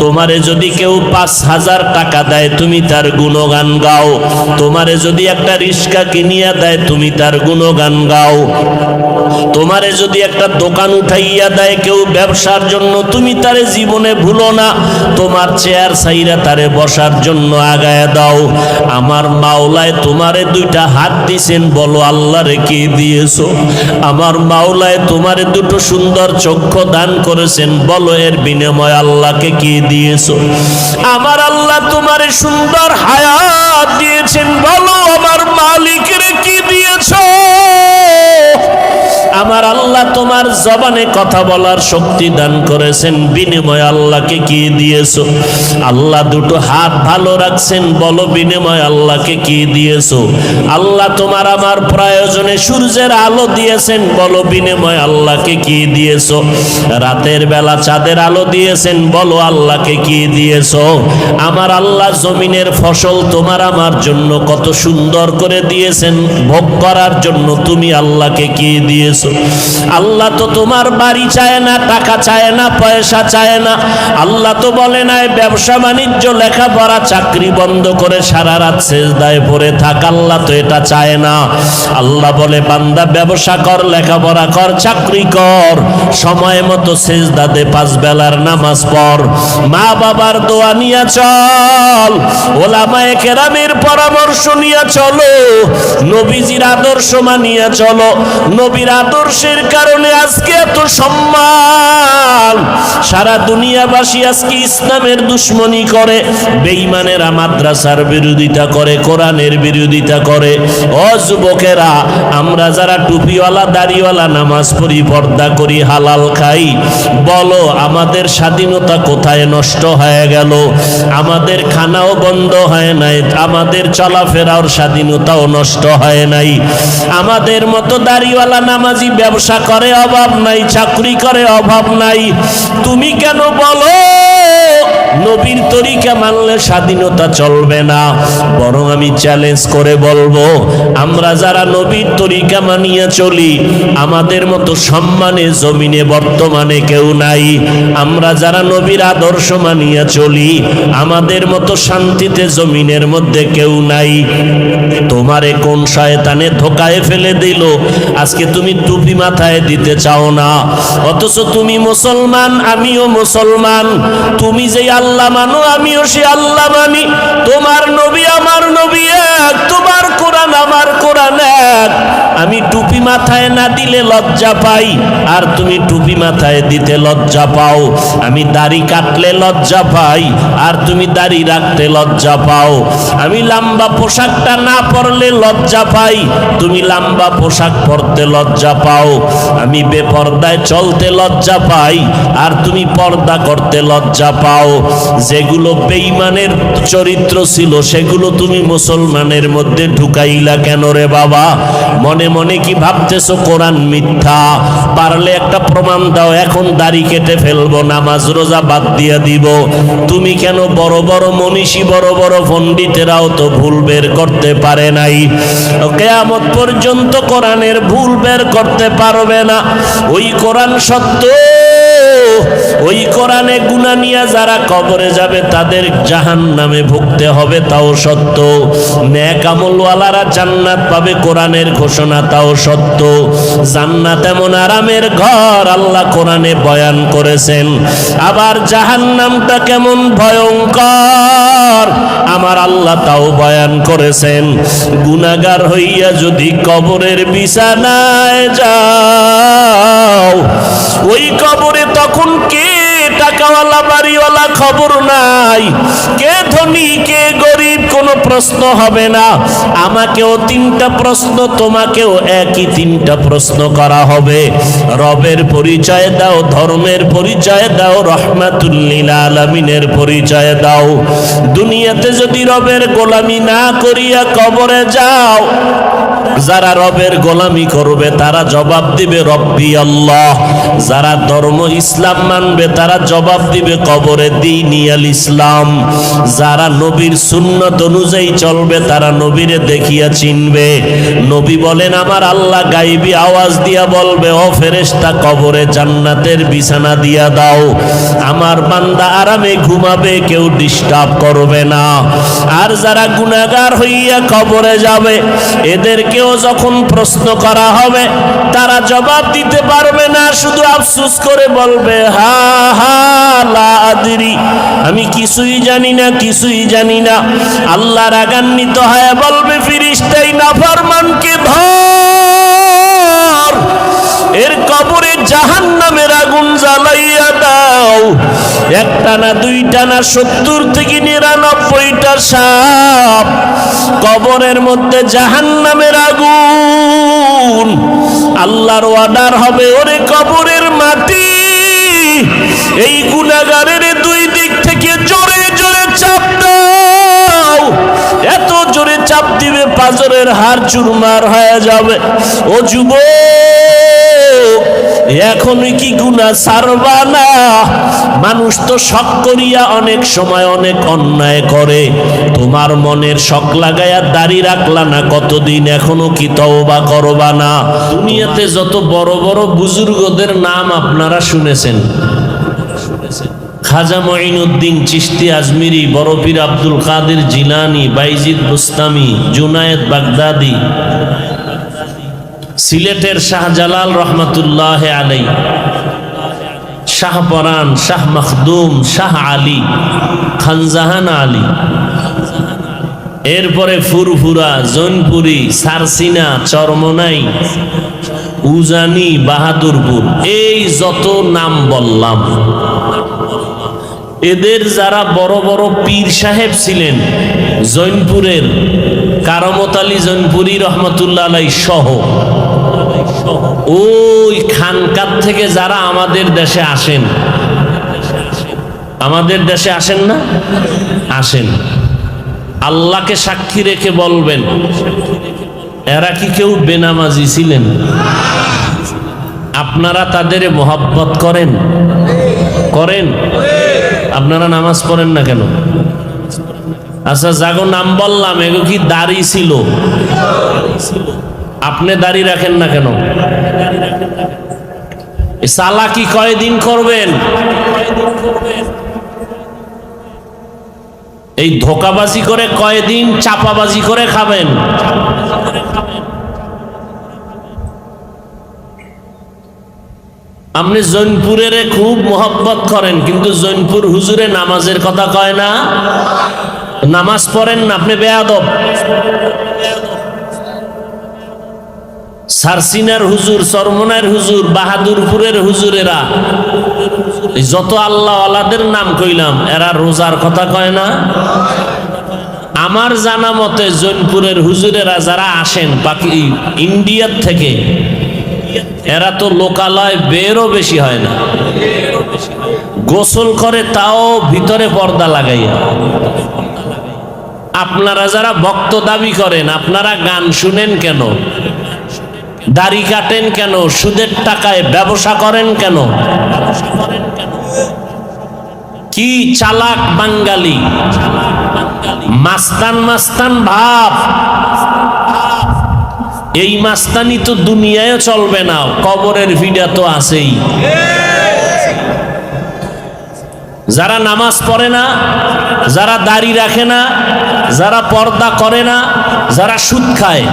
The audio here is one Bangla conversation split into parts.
তোমারে যদি কেউ পাঁচ হাজার টাকা দেয়, তুমি তার গুণগান গাও। তোমারে যদি একটা রিক্সা কিনিয়া দেয়, তুমি তার গুণগান গাও। তোমারে যদি একটা দোকান উঠাইয়া দেয় কেউ ব্যবসার জন্য, তুমি তারে জীবনে ভুলো না। তোমার চেয়ার সাইরা তারে বসার জন্য আগায় দাও। আমার মাওলায় তোমারে দুইটা হাত দিছেন, বলো আল্লাহরে কি দিয়েছ? আমার মাওলায় তোমারে দুটো সুন্দর চক্ষু দান করেছেন, বলো এর বিনিময় আল্লাহকে কি দিয়েছ। আমার আল্লাহ তোমারে সুন্দর হায়াত দিয়েছেন। বলো আমার মালিকের কি দিয়েছ? আমার আল্লাহ তোমার জবানে কথা বলার শক্তি দান করেছেন, বিনিময় আল্লাহকে কি দিয়েছ? আল্লাহ দুটো হাত ভালো রাখছেন, বলো বিনিময় আল্লাহকে কি দিয়েছ? আল্লাহ তোমার আমার প্রয়োজনে সূর্যের আলো দিয়েছেন, বলো বিনিময় আল্লাহকে কি দিয়েছ? রাতের বেলা চাঁদের আলো দিয়েছেন, বলো আল্লাহকে কি দিয়েছ? আমার আল্লাহ জমিনের ফসল তোমার আমার জন্য কত সুন্দর করে দিয়েছেন, ভোগ করার জন্য তুমি আল্লাহকে কি দিয়েছ? আল্লাহ তো তোমার বাড়ি চায় না, টাকা চায় না, পয়সা চায় না। আল্লাহ তো বলে নাই ব্যবসা বাণিজ্য, লেখাপড়া, চাকরি বন্ধ করে সারা রাত সেজদায় পড়ে থাক, আল্লাহ তো এটা চায় না। আল্লাহ বলে, বান্দা, ব্যবসা কর, লেখাপড়া কর, চাকরি কর, সময় মতো সেজদা দে, পাঁচ বেলার নামাজ পড়। মা বাবার দোয়া নিয়ে চল, ওলামায়ে কেরামের পরামর্শ নিয়ে চলো, নবীজির আদর্শ মানিয়ে চলো, নবীর আদর্শের কারণে আজকে এত সম্মান। সারা দুনিয়াবাসী আজকে ইসলামের দুশ্মনী করে, বেঈমানেরা মাদ্রাসার বিরোধিতা করে, কোরআনের বিরোধিতা করে। ও যুবকেরা, আমরা যারা টুপিওয়ালা, দাড়িওয়ালা নামাজ পড়ি, পর্দা করি, হালাল খাই, বলো, আমাদের স্বাধীনতা কোথায় নষ্ট হয়ে গেল? আমাদের খানাও বন্ধ হয় নাই, আমাদের চলাফেরার স্বাধীনতাও নষ্ট হয় নাই। আমাদের মতো দাড়িওয়ালা, নামাজি ব্যবসা করে অভাব নাই চাকরি করে অভাব নাই। তুমি কেন বলো? নবীর তরিকা মানলে স্বাধীনতা চলবে না। বরং আমি চ্যালেঞ্জ করে বলব, আমরা যারা নবীর তরিকা মানিয়ে চলি, আমাদের মতো সম্মানে জমিনে বর্তমানে কেউ নাই। আমরা যারা নবীর আদর্শ মানিয়ে চলি, আমাদের মতো শান্তিতে জমিনের মধ্যে কেউ নাই। তোমারে কোন শয়তানে ধোকায় ফেলে দিল? আজকে তুমি টুপি মাথায় দিতে চাও না। অথচ তুমি মুসলমান, আমিও মুসলমান। তুমি যে আল্লাহ মানো, আমিও সে আল্লাহ মানি। তোমার নবী আমার নবী এক, তোমার কোরআন আমার কোরআন এক। আমি টুপি মাথায় না দিলে লজ্জা পাই। আর তুমি টুপি মাথায় দিতে লজ্জা পাও। আমি দাড়ি কাটলে লজ্জা পাই, আর তুমি দাড়ি রাখতে লজ্জা পাও। আমি লম্বা পোশাকটা না পরলে লজ্জা পাই, তুমি লম্বা পোশাক পরতে লজ্জা পাও। আমি বেপর্দায় চলতে লজ্জা পাই, আর তুমি পর্দা করতে লজ্জা পাও। যেগুলো বেঈমানের চরিত্র ছিল, সেগুলো তুমি মুসলমানের মধ্যে ঢুকাইলা কেন রে বাবা? মনে মনে কি ভাবতেছো কোরআন মিথ্যা? পারলে একটা প্রমাণ দাও, এখন দাড়ি কেটে ফেলব, নামাজ, রোজা বাদ দিয়ে দিব। তুমি কেন বড় বড় মনীষী, বড় বড় পণ্ডিতেরাও তো ভুল বের করতে পারে নাই। কেয়ামত পর্যন্ত কোরআনের ভুল বের করতে পারবে না। ওই কোরআন সত্য ওই কোরআনে গুনা নিয়ে যারা কবরে যাবে, তাদের জাহান নামে ভুগতে হবে, তাও সত্য। ন্যাক আমলওয়ালারা জান্নাত পাবে, কোরআনের ঘোষণা তাও সত্য। জান্নাত এমন আরামের ঘর, আল্লাহ কোরআনে বয়ান করেছেন। আবার জাহান নামটা কেমন ভয়ঙ্কর, আমার আল্লাহ তাও বয়ান করেছেন। গুনাগার হইয়া যদি কবরের বিছানায় যাও ওই কবরে তখন কে টাকাওয়ালা, বাড়িওয়ালা খবর নাই? কে ধনী, কে গরিব, কোনো প্রশ্ন হবে না। আমাকেও তিনটা প্রশ্ন, তোমাকেও একই তিনটা প্রশ্ন করা হবে। রবের পরিচয় দাও, ধর্মের পরিচয় দাও, রহমাতুল্লিল আলমিনের পরিচয় দাও। দুনিয়াতে যদি রবের গোলামি না করিয়া কবরে যাও যারা রবের গোলামি করবে, তারা জবাব দিবে, রব্বি আল্লাহ। যারা ধর্ম ইসলাম মানবে, তারা জবাব দিবে, কবরে দিনিয়াল ইসলাম। যারা নবীর সুন্নত অনুযায়ী চলবে, তারা নবীরে দেখিয়া চিনবে। নবী বলেন, আমার আল্লাহ গাইবি আওয়াজ দিয়া বলবে, ও ফেরেশতা, কবরে জান্নাতের বিছানা দিয়া দাও। আমার বান্দা আরামে ঘুমাবে, কেউ ডিস্টার্ব করবে না। আর যারা গুনাহগার হইয়া কবরে যাবে এদেরকেও যখন প্রশ্ন করা হবে, তারা জবাব দিতে পারবে না, শুধু আফসুস করে বলবে, হা হা, লা আদরি। আমি কিছুই জানি না, কিছুই জানি না। আল্লাহ রাগান্বিত হয়ে বলবে, ফিরিস্তাই নাফরমানকে ধর। এর কবরে জাহান নামের আগুন জ্বালাইয়া দাও। একটা না দুইটা না সত্তর থেকে নিরানব্বইটা সাপ। কবরের মধ্যে জাহান নামের আগুন। আল্লাহর অর্ডার হবে, ওরে কবরের মাটি। এই গুণাগারের দুই দিক থেকে জোরে জোরে চাপ দাও। এত জোরে চাপ দিবে পাজরের হার চুরমার হয়ে যাবে। ও যুবক এখন কি গুণা সারবা না? মানুষ তো শখ করিয়া অনেক সময় অনেক অন্যায় করে। তোমার মনের শখ লাগাইয়া দাড়ি রাখলা না, কতদিন এখনও কি তওবা করবা না? দুনিয়াতে যত বড় বড় বুজুর্গদের নাম আপনারা শুনেছেন। খাজা মঈনুদ্দিন, চিশতি আজমিরি বড়পীর আব্দুল কাদের জিলানি, বাইজিদ বুস্তামি, জুনায়েদ বাগদাদি সিলেটের শাহজালাল রহমতুল্লাহ আলাই শাহ পরান, শাহ মখদুম, শাহ আলী, খানজাহান আলী। এরপরে ফুরফুরা, জৈনপুরি, সারসিনা, চরমনাই, উজানি, বাহাদুরপুর, এই যত নাম বললাম। এদের যারা বড় বড় পীর সাহেব ছিলেন, জৈনপুরের কারমত আলী জৈনপুরি রহমতুল্লাহ আলাই সহ ওই খানকার থেকে যারা আমাদের দেশে আসেন। আমাদের দেশে আসেন না? আসেন। আল্লাহকে সাক্ষী রেখে বলবেন, এরা কি কেউ বেনামাজি ছিলেন? আপনারা তাদের মোহাব্বত করেন? করেন? আপনারা নামাজ পড়েন না কেন? আচ্ছা যাগো, নাম বললাম, এগো কি দাড়ি ছিল? আপনি দাড়ি রাখেন না কেন? এ সালাকি কয়দিন করবেন? এই ধোকাবাজি করে কয়দিন চাপাবাজি করে খাবেন? আপনি জৈনপুরের খুব মোহব্বত করেন, কিন্তু জৈনপুর হুজুরে নামাজের কথা কয় না? নামাজ পড়েন না, আপনি বেয়াদব। সারসিনার হুজুর, সরমনার হুজুর, বাহাদুরপুরের হুজুরেরা যত আল্লাহ আলাদের নাম কইলাম, এরা রোজার কথা কয় না? আমার জানা মতে জৈনপুরের হুজুরেরা যারা আসেন বাকি ইন্ডিয়ার থেকে, এরা তো লোকালয় বেরও বেশি হয় না। গোসল করে তাও ভিতরে পর্দা লাগাইয়া। আপনারা যারা ভক্ত দাবি করেন, আপনারা গান শুনেন কেন? দাড়ি কাটেন কেন? সুদের টাকায় ব্যবসা করেন কেন? কি চালাক বাঙ্গালি মাস্তান মাস্তান ভাব। এই মাস্তানি তো দুনিয়ায় চলবে না, কবরের ভিডা তো আছেই। যারা নামাজ পড়ে না, যারা দাড়ি রাখে না যারা পর্দা করে না, যারা সুদ খায়,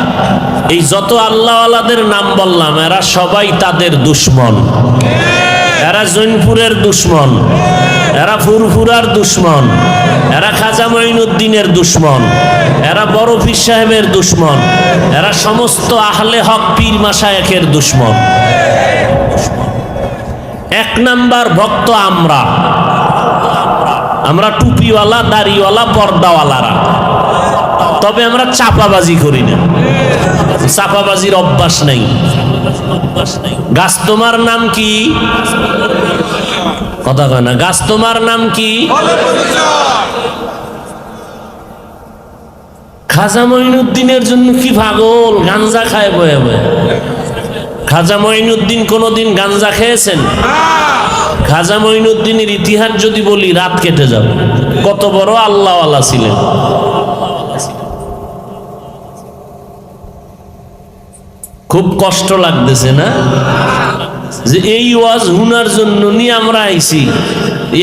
এই যত আল্লাহওয়ালাদের নাম বললাম, এরা সবাই তাদের দুশ্মন। এরা জৈনপুরের দুশ্মন, এরা ফুরফুরার দুশ্মন, এরা খাজা মঈনুদ্দিনের দুশ্মন, এরা বড় পীর সাহেবের দুশ্মন, এরা সমস্ত আহলে হক পীর মাসায়েকের দুশ্মন। এক নাম্বার ভক্ত আমরা। আমরা টুপিওয়ালা, দাড়িওয়ালা, পর্দাওয়ালারা। তবে আমরা চাপাবাজি করি না। চাপাবাজির অভ্যাস নেই। গাছ তোমার নাম কি? কথা কয় না। গাছ তোমার নাম কি? খাজা মঈনুদ্দিনের জন্য কি পাগল? গাঞ্জা খায় বয়ে বয়ে। খাজা মঈনুদ্দিন কোনোদিন গাঞ্জা খেয়েছেন? খাজা মঈনুদ্দিনের ইতিহাস যদি বলি, রাত কেটে যাবে। কত বড় আল্লাহওয়ালা ছিলেন। খুব কষ্ট লাগতেছে না? যে এই ওয়াজ হুনার জন্য নিয়ে আমরা আইছি।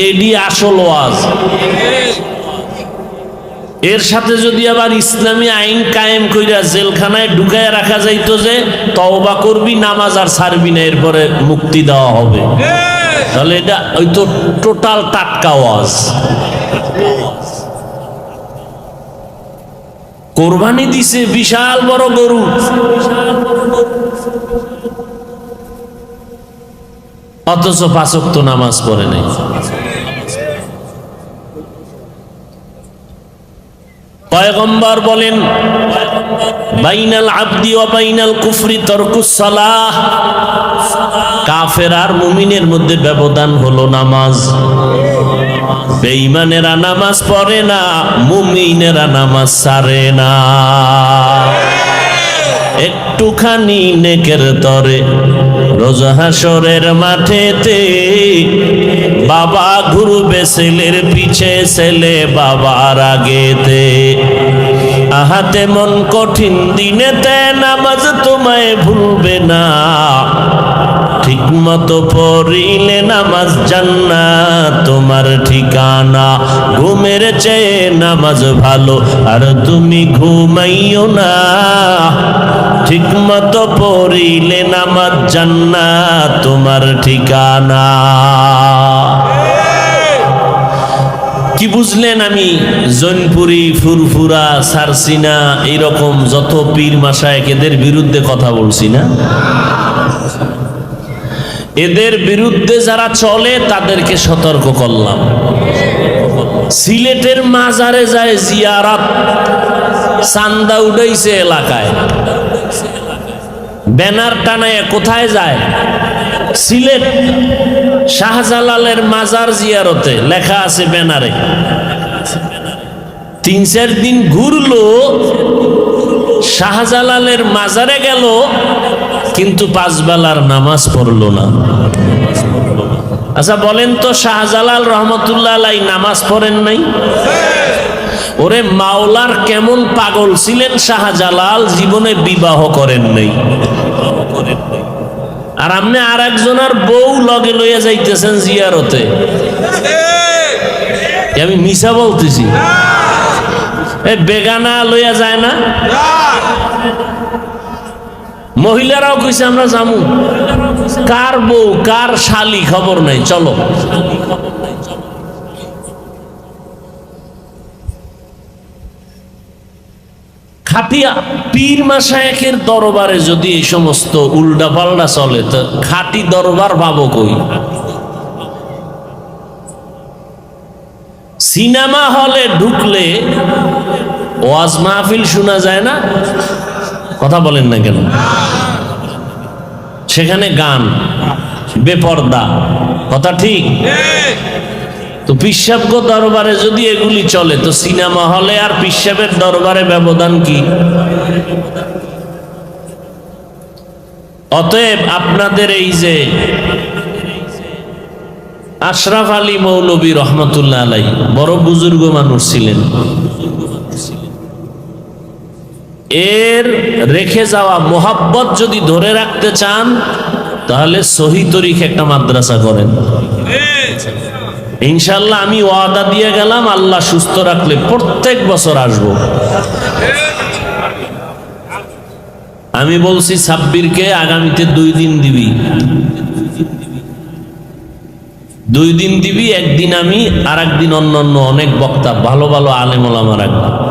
এডি আসল ওয়াজ। এর সাথে যদি আবার ইসলামী আইন কায়েম কইরা জেলখানায় ঢুকায় রাখা যাইতো যে, তওবা করবি, নামাজ আর ছাড়বি না, এরপরে মুক্তি দেওয়া হবে। তাহলে এটা ওই তো টোটাল টাটকা ওয়াজ। কোরবানি দিছে বিশাল বড় গরু। অথচ পাঁচক তো নামাজ পড়ে নাই। পয়গম্বর বলেন, বাইনাল আবদি ও বাইনাল কুফরি তরকুস সালাহ। কাফের আর মুমিনের মধ্যে ব্যবধান হলো নামাজ। বেঈমানেরা নামাজ পড়ে না, মুমিনেরা নামাজ সারে না। একটুখানি নেকের তরে রোজা হাসরের মাঠেতে বাবা ঘুরবে ছেলের পিছে, ছেলে বাবার আগেতে। আহাতে মন কঠিন দিনেতে নামাজ তোমায় ভুলবে না। ঠিক মতো পড়িলে নামাজ জান্না তোমার ঠিকানা। ঘুমের চেয়ে নামাজ ভালো, আর তুমি ঘুমাইও না। ঠিক মতো পড়িলে নামাজ জান্না তোমার ঠিকানা। কি বুঝলেন আমি? জৈনপুরি, ফুরফুরা, সারসিনা, এইরকম যত পীর মাসায় এদের বিরুদ্ধে কথা বলছি না। এদের বিরুদ্ধে যারা চলে, তাদেরকে সতর্ক করলাম। সিলেটের মাজারে যায় জিয়ারাত, চান্দা উঠাইছে এলাকায়। ব্যানার টানায় কোথায় যায়? সিলেট। শাহজালালের মাজার জিয়ারতে লেখা আছে ব্যানারে। তিন চার দিন ঘুরলো, শাহজালালের মাজারে গেল, কিন্তু পাঁচ বেলার নামাজ পড়ল না। আচ্ছা বলেন তো, শাহজালাল রহমতুল্লাহ আলাই নামাজ পড়েন নাই? ওরে মাওলার কেমন পাগল ছিলেন, শাহজালাল জীবনে বিবাহ করেন নাই। আর আপনি আর একজনের বউ লগে লইয়া যাইতেছেন জিয়ারতে। আমি মিশা বলতেছি। বেগানা লইয়া যায় না? মহিলারাও কইছে, আমরা জামু কার বউ, কার শালি খবর নাই চলো খবর নাই, চলো। খাটিয়া পীর মাসায়েকের দরবারে যদি এই সমস্ত উল্টা পাল্টা চলে, তো খাটি দরবার পাবো কই? সিনেমা হলে ঢুকলে ওয়াজ মাহফিল শোনা যায় না? কথা বলেন না কেন? সেখানে গান, বেপর্দা, কথা ঠিক। তো পিসাবগ দরবারে যদি এগুলি চলে, তো সিনেমা হলে আর পিসাবের দরবারে ব্যবধান কি? অতএব আপনাদের এই যে আশরাফ আলী মৌলবী রহমতুল্লাহ আলাই, বড় বুজুর্গ মানুষ ছিলেন। এর রেখে যাওয়া মোহাব্বত যদি ধরে রাখতে চান, তাহলে সহি তরিক একটা মাদ্রাসা করেন। ইনশাল্লাহ আমি ওয়াদা দিয়ে গেলাম, আল্লাহ সুস্থ রাখলে প্রত্যেক বছর আসব। আমি বলছি সাব্বিরকে আগামীতে দুই দিন দিবি। দুই দিন দিবি, একদিন আমি আর একদিন অন্য অন্য অনেক বক্তা, ভালো ভালো আলেমলামা রাখব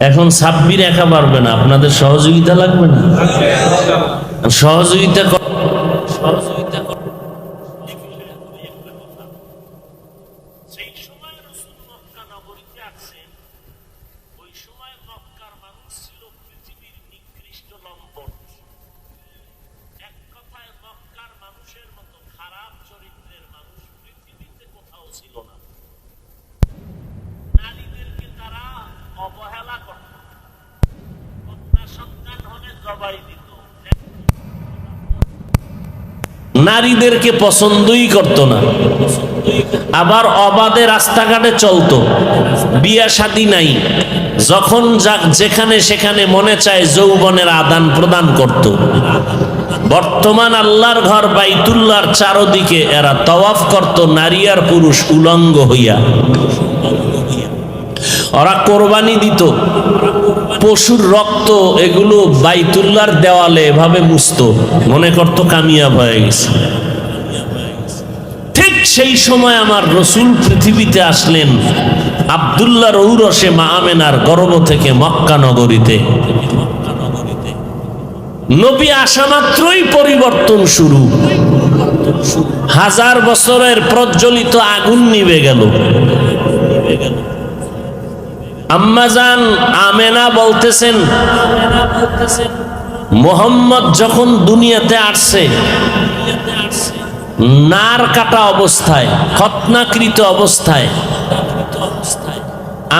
এখন সাব্বির একা পারবে না, আপনাদের সহযোগিতা লাগবে না? সহযোগিতা কর- সেই সময় রাসূল মক্কা নগরীতে আসছেন, ওই সময় মক্কার মানুষ ছিল পৃথিবীর নিকৃষ্ট লম্পট। এক কথায় মক্কার মানুষের মতো খারাপ চরিত্রের মানুষ পৃথিবীতে কোথাও ছিল না নারীদেরকে তারা নারীদেরকে পছন্দই করত না। আবার অবাধে রাস্তাঘাটে চলতো। বিয়া শাদী নাই। যখন যাক যেখানে সেখানে মনে চায় যৌবনের আদান প্রদান করত। বর্তমান আল্লাহর ঘর বাইতুল্লাহর চারদিকে এরা তওয়াফ করত, নারী আর পুরুষ উলঙ্গ হইয়া। ওরা কোরবানি দিত। পশুর রক্ত এগুলো বাইতুল্লার দেওয়ালে এভাবে মুস্ত মনে করত কামিয়াব হয়ে গেছে। ঠিক সেই সময় আমার রসুল পৃথিবীতে আসলেন আবদুল্লাহ রৌরসে মা আমেনার গর্ব থেকে মক্কা নগরীতে। নবী আসা মাত্রই পরিবর্তন শুরু। হাজার বছরের প্রজ্বলিত আগুন নিভে গেল। আম্মাজান আমেনা বলতেছেন, মোহাম্মদ যখন দুনিয়াতে আসছে, নার কাটা অবস্থায় খতনাকৃত অবস্থায়,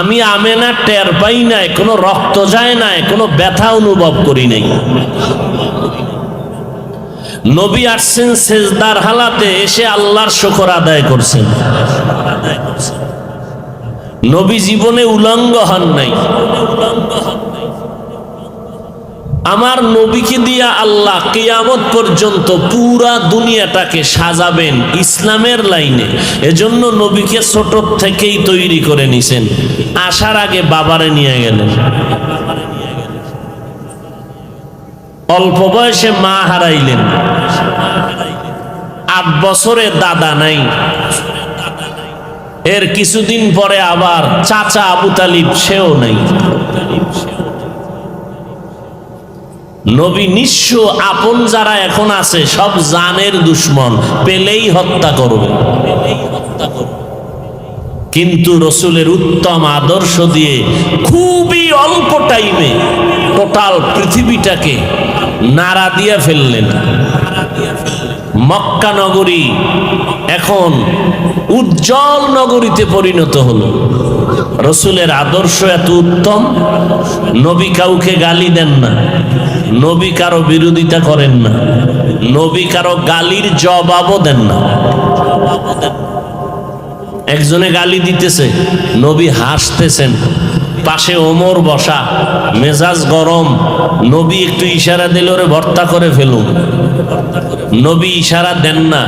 আমি আমেনা টের পাই নাই, কোনো রক্ত যায় নাই, কোনো ব্যথা অনুভব করি নাই। নবী আসছেন সেজদার হালাতে, এসে আল্লাহর শকর আদায় করছেন। নবী জীবনে উলঙ্গ হন নাই। আমার নবীকে দিয়া আল্লাহ কেয়ামত পর্যন্ত পুরা দুনিয়াটাকে সাজাবেন ইসলামের লাইনে। এজন্য নবীকে ছোট থেকেই তৈরি করে নিছেন। আসার আগে বাবারে নিয়ে গেলেন। অল্প বয়সে মা হারাইলেন। আট বছরে দাদা নাই। এর কিছুদিন পরে আবার চাচা আবু তালিব সেও নাই। নবী নিঃস্ব আপন যারা এখন আছে, সব জানের দুশ্মন, পেলেই হত্যা করবে। কিন্তু রসুলের উত্তম আদর্শ দিয়ে খুবই অল্প টাইমে টোটাল পৃথিবীটাকে নাড়া দিয়ে ফেললেন। মক্কা নগরী এখন উজ্জ্বল নগরীতে পরিণত হলো। রসুলের আদর্শ এত উত্তম, নবী কাউকে গালি দেন না, নবী কারও বিরোধিতা করেন না, নবী কারও গালির জবাবও দেন না। একজনে গালি দিতেছে, নবী হাসতেছেন। পাশে ওমর বসা, মেজাজ গরম, নবী একটু ইশারা দিলে, ওরে, ভর্তা করে ফেলুন। নবী ইশারা দেন না।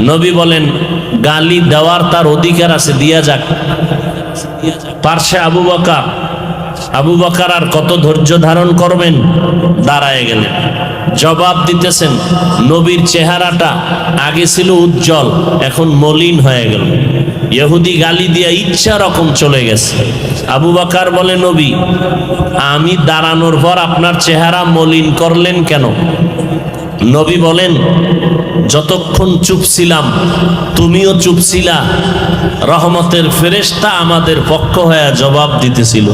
নবী বলেন, গালি দেওয়ার তার অধিকার আছে, দিয়া যাক। পার্শ্বে আবু বকা আবু বকার আর কত ধৈর্য ধারণ করবেন? দাঁড়ায় গেলেন। জবাব দিতেছেন, নবীর চেহারাটা আগে ছিল উজ্জ্বল, এখন মলিন হয়ে গেল। ইহুদি গালি দিয়া ইচ্ছা রকম চলে গেছে। আবু বাকার বলে, নবী, আমি দাঁড়ানোর পর আপনার চেহারা মলিন করলেন কেন? নবী বলেন, যতক্ষণ চুপ ছিলাম, তুমিও চুপ ছিলা। রহমতের ফেরেশতা আমাদের পক্ষ হয়ে জবাব দিতেছিল।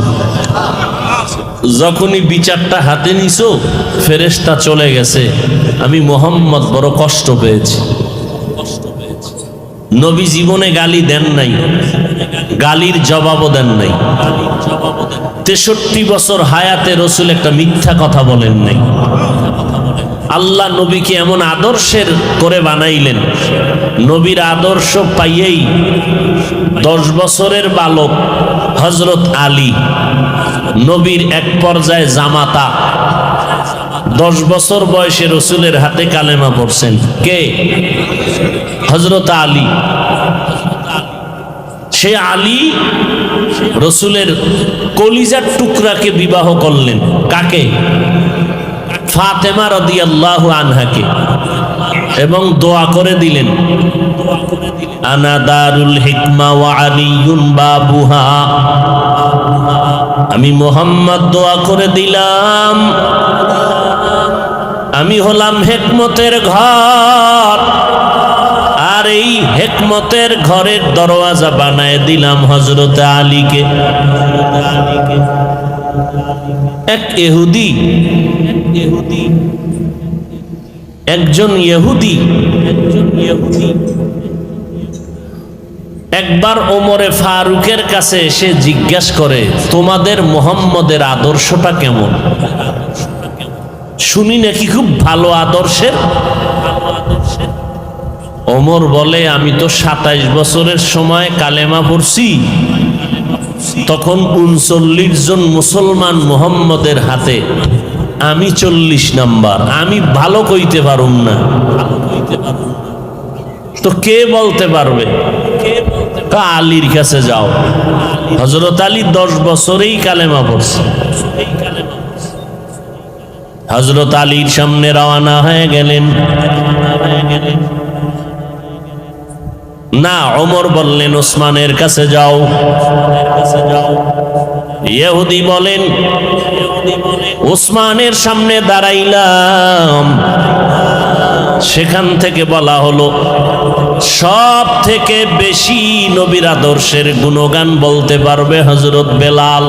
যখনই বিচারটা হাতে নিছো, ফেরেশতা চলে গেছে। আমি মোহাম্মদ বড় কষ্ট পেয়েছি। নবী জীবনে গালি দেন নাই। গালির জবাবও দেন নাই। তেষট্টি বছর হায়াতে রসুল একটা মিথ্যা কথা বলেন নাই। আল্লাহ নবীকে এমন আদর্শের করে বানাইলেন। নবীর আদর্শ পাইয়েই দশ বছরের বালক হজরত আলী, নবীর এক পর্যায়ে জামাতা দশ বছর বয়সে রসুলের হাতে কালেমা পড়ছেন। কে? হজরত আলী। সে আলী রসুলের কলিজার টুকরাকে বিবাহ করলেন। কাকে? ফাতেমা রদি আল্লাহ আনহাকে। এবং দোয়া করে দিলেন। আনা দারুল হিকমা ওয়া আলিয়ুন বাবুহা। আমি মোহাম্মদ দোয়া করে দিলাম। আমি হলাম হেকমতের ঘর। আর এই হেকমতের ঘরের দরওয়াজা বানায় দিলাম হজরত আলীকে। এক এহুদি এহুদি। একজন ইহুদি একজন ইহুদি। একবার ওমরে ফারুকের কাছে এসে জিজ্ঞাসা করে তোমাদের মোহাম্মদের আদর্শটা কেমন? শুনি নাকি খুব ভালো আদর্শের? ওমর বলে আমি তো সাতাইশ বছরের সময় কালেমা পড়ছি। তখন উনচল্লিশ জন মুসলমান মুহাম্মদের হাতে আমি চল্লিশ নাম্বার, আমি ভালো কইতে পারুম না। তো কে বলতে পারবে? আলীর কাছে যাও। হজরত আলী দশ বছরেই কালেমা পড়ছে। হজরত আলীর সামনে রওনা হয়ে গেলেন। না অমর বললেন, ওসমানের কাছে যাও। ইহুদি বলেন ওসমানের সামনে দাঁড়াইলাম। সেখান থেকে বলা হলো সব থেকে বেশি নবীর আদর্শের গুণগান বলতে পারবে হজরত বেলাল।